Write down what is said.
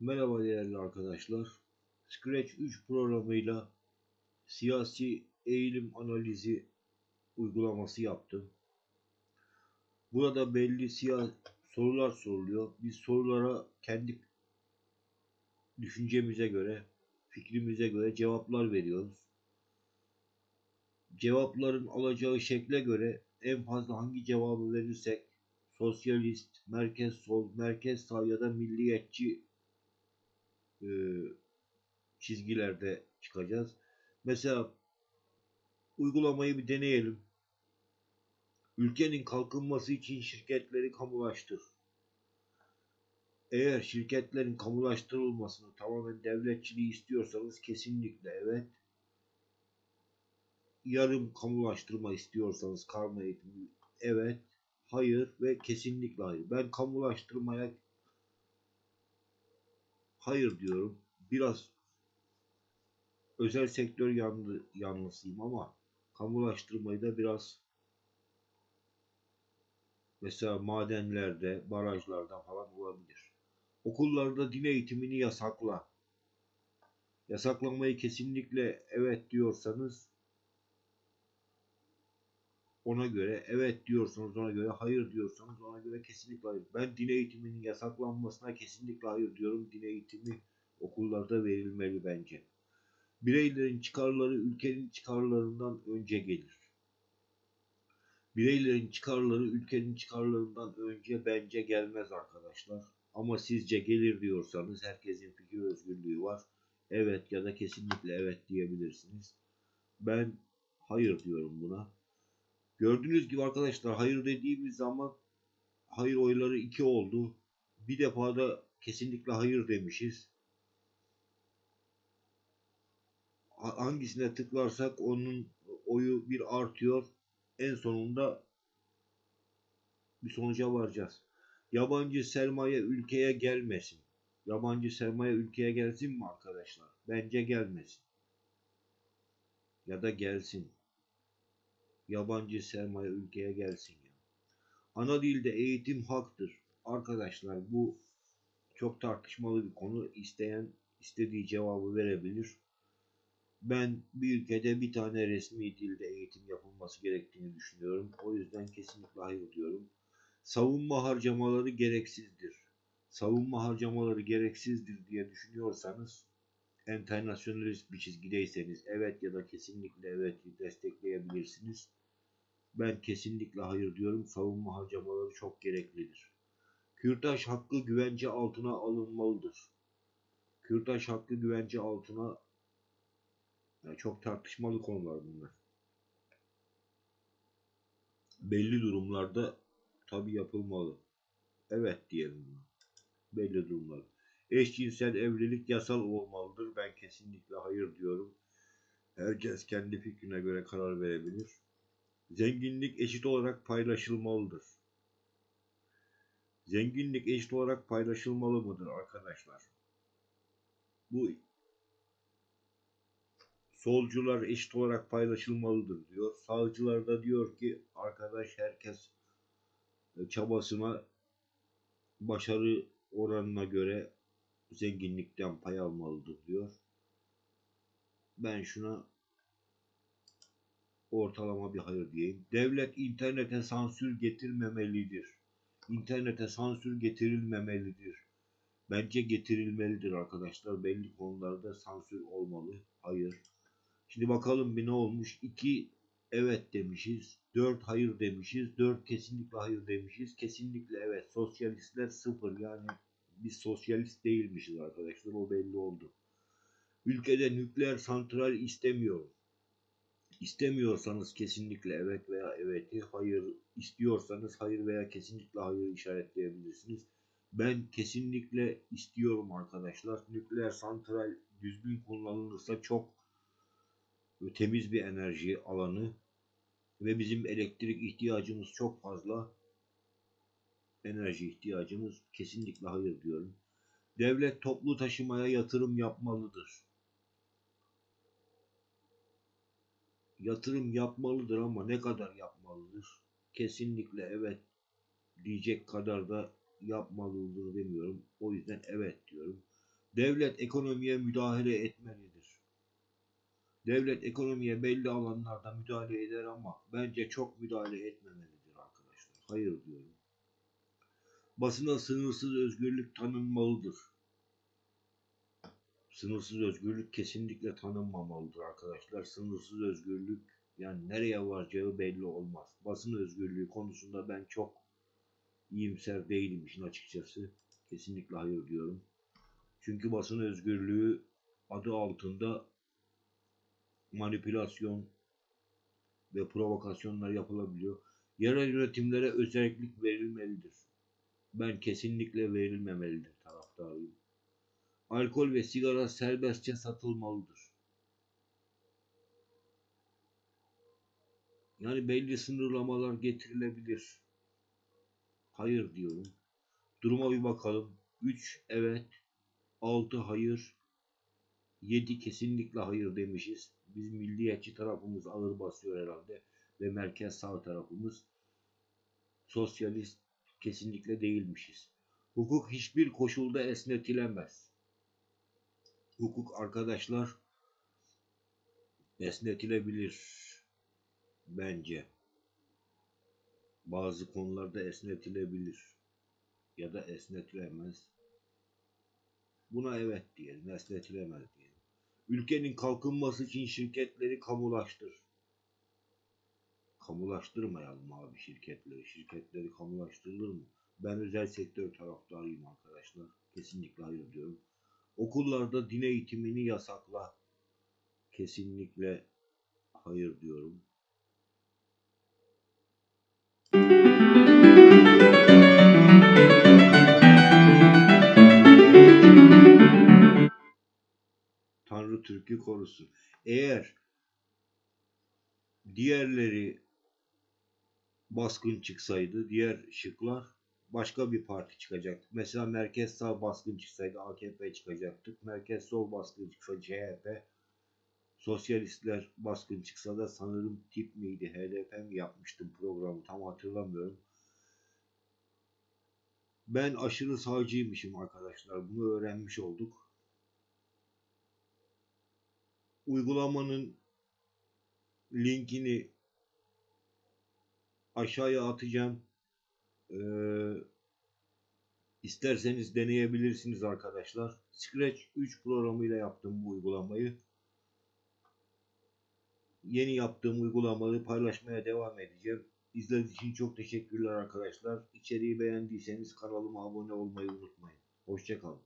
Merhaba değerli arkadaşlar. Scratch 3 programıyla siyasi eğilim analizi uygulaması yaptım. Burada belli siyasi sorular soruluyor. Biz sorulara kendi düşüncemize göre, fikrimize göre cevaplar veriyoruz. Cevapların alacağı şekle göre en fazla hangi cevabı verirsek sosyalist, merkez sol, merkez sağ ya da milliyetçi e, çizgilerde çıkacağız. Mesela uygulamayı bir deneyelim. Ülkenin kalkınması için şirketleri kamulaştır. Eğer şirketlerin kamulaştırılmasını tamamen devletçiliği istiyorsanız kesinlikle evet. Yarım kamulaştırma istiyorsanız karma eğitimi evet. Hayır ve kesinlikle hayır. Ben kamulaştırmaya hayır diyorum. Biraz özel sektör yanlı, yanlısıyım ama kamulaştırmayı da biraz mesela madenlerde, barajlarda falan olabilir. Okullarda din eğitimini yasakla. Yasaklamayı kesinlikle evet diyorsanız ona göre evet diyorsanız ona göre hayır diyorsanız ona göre kesinlikle hayır. Ben din eğitiminin yasaklanmasına kesinlikle hayır diyorum. Din eğitimi okullarda verilmeli bence. Bireylerin çıkarları ülkenin çıkarlarından önce gelir. Bireylerin çıkarları ülkenin çıkarlarından önce bence gelmez arkadaşlar. Ama sizce gelir diyorsanız herkesin fikir özgürlüğü var. Evet ya da kesinlikle evet diyebilirsiniz. Ben hayır diyorum buna. Gördüğünüz gibi arkadaşlar hayır dediğimiz zaman hayır oyları 2 oldu. Bir defa da kesinlikle hayır demişiz. Hangisine tıklarsak onun oyu bir artıyor. En sonunda bir sonuca varacağız. Yabancı sermaye ülkeye gelmesin. Yabancı sermaye ülkeye gelsin mi arkadaşlar? Bence gelmesin. Ya da gelsin yabancı sermaye ülkeye gelsin ya. Ana dilde eğitim haktır. Arkadaşlar bu çok tartışmalı bir konu. İsteyen istediği cevabı verebilir. Ben bir ülkede bir tane resmi dilde eğitim yapılması gerektiğini düşünüyorum. O yüzden kesinlikle hayır diyorum. Savunma harcamaları gereksizdir. Savunma harcamaları gereksizdir diye düşünüyorsanız enternasyonalist bir çizgideyseniz evet ya da kesinlikle evet destekleyebilirsiniz. Ben kesinlikle hayır diyorum. Savunma harcamaları çok gereklidir. Kürtaj hakkı güvence altına alınmalıdır. Kürtaj hakkı güvence altına yani çok tartışmalı konular bunlar. Belli durumlarda tabi yapılmalı. Evet diyelim buna. Belli durumlar. Eşcinsel evlilik yasal olmalıdır. Ben kesinlikle hayır diyorum. Herkes kendi fikrine göre karar verebilir. Zenginlik eşit olarak paylaşılmalıdır. Zenginlik eşit olarak paylaşılmalı mıdır arkadaşlar? Bu solcular eşit olarak paylaşılmalıdır diyor. Sağcılar da diyor ki arkadaş herkes e, çabasına başarı oranına göre zenginlikten pay almalıdır diyor. Ben şuna ortalama bir hayır diyeyim. Devlet internete sansür getirmemelidir. İnternete sansür getirilmemelidir. Bence getirilmelidir arkadaşlar. Belli konularda sansür olmalı. Hayır. Şimdi bakalım bir ne olmuş. 2 evet demişiz. 4 hayır demişiz. 4 kesinlikle hayır demişiz. Kesinlikle evet. Sosyalistler 0 yani biz sosyalist değilmişiz arkadaşlar. O belli oldu. Ülkede nükleer santral istemiyorum. İstemiyorsanız kesinlikle evet veya evet'i, hayır istiyorsanız hayır veya kesinlikle hayır işaretleyebilirsiniz. Ben kesinlikle istiyorum arkadaşlar. Nükleer santral düzgün kullanılırsa çok temiz bir enerji alanı ve bizim elektrik ihtiyacımız çok fazla. Enerji ihtiyacımız kesinlikle hayır diyorum. Devlet toplu taşımaya yatırım yapmalıdır. Yatırım yapmalıdır ama ne kadar yapmalıdır? Kesinlikle evet diyecek kadar da yapmalıdır demiyorum. O yüzden evet diyorum. Devlet ekonomiye müdahale etmelidir. Devlet ekonomiye belli alanlarda müdahale eder ama bence çok müdahale etmemelidir arkadaşlar. Hayır diyorum. Basına sınırsız özgürlük tanınmalıdır. Sınırsız özgürlük kesinlikle tanınmamalıdır arkadaşlar. Sınırsız özgürlük yani nereye varacağı belli olmaz. Basın özgürlüğü konusunda ben çok iyimser değilim işin açıkçası. Kesinlikle hayır diyorum. Çünkü basın özgürlüğü adı altında manipülasyon ve provokasyonlar yapılabiliyor. Yerel yönetimlere özellik verilmelidir. Ben kesinlikle verilmemelidir taraftarıyım. Alkol ve sigara serbestçe satılmalıdır. Yani belli sınırlamalar getirilebilir. Hayır diyorum. Duruma bir bakalım. 3 evet, 6 hayır, 7 kesinlikle hayır demişiz. Biz milliyetçi tarafımız ağır basıyor herhalde ve merkez sağ tarafımız sosyalist kesinlikle değilmişiz. Hukuk hiçbir koşulda esnetilemez. Hukuk arkadaşlar esnetilebilir bence. Bazı konularda esnetilebilir ya da esnetilemez. Buna evet diyelim, esnetilemez diyelim. Ülkenin kalkınması için şirketleri kamulaştır. Kamulaştırmayalım abi şirketleri. Şirketleri kamulaştırılır mı? Ben özel sektör taraftarıyım arkadaşlar. Kesinlikle hayır diyorum. Okullarda din eğitimini yasakla. Kesinlikle hayır diyorum. Tanrı Türk'ü korusun. Eğer diğerleri baskın çıksaydı, diğer şıklar başka bir parti çıkacaktı. Mesela merkez sağ baskın çıksaydı AKP çıkacaktık. Merkez sol baskın çıksa CHP. Sosyalistler baskın çıksa da sanırım tip miydi, HDP mi yapmıştım programı tam hatırlamıyorum. Ben aşırı sağcıymışım arkadaşlar. Bunu öğrenmiş olduk. Uygulamanın linkini aşağıya atacağım. Ee, isterseniz deneyebilirsiniz arkadaşlar. Scratch 3 programıyla yaptım bu uygulamayı. Yeni yaptığım uygulamayı paylaşmaya devam edeceğim. İzlediğiniz için çok teşekkürler arkadaşlar. İçeriği beğendiyseniz kanalıma abone olmayı unutmayın. Hoşçakalın.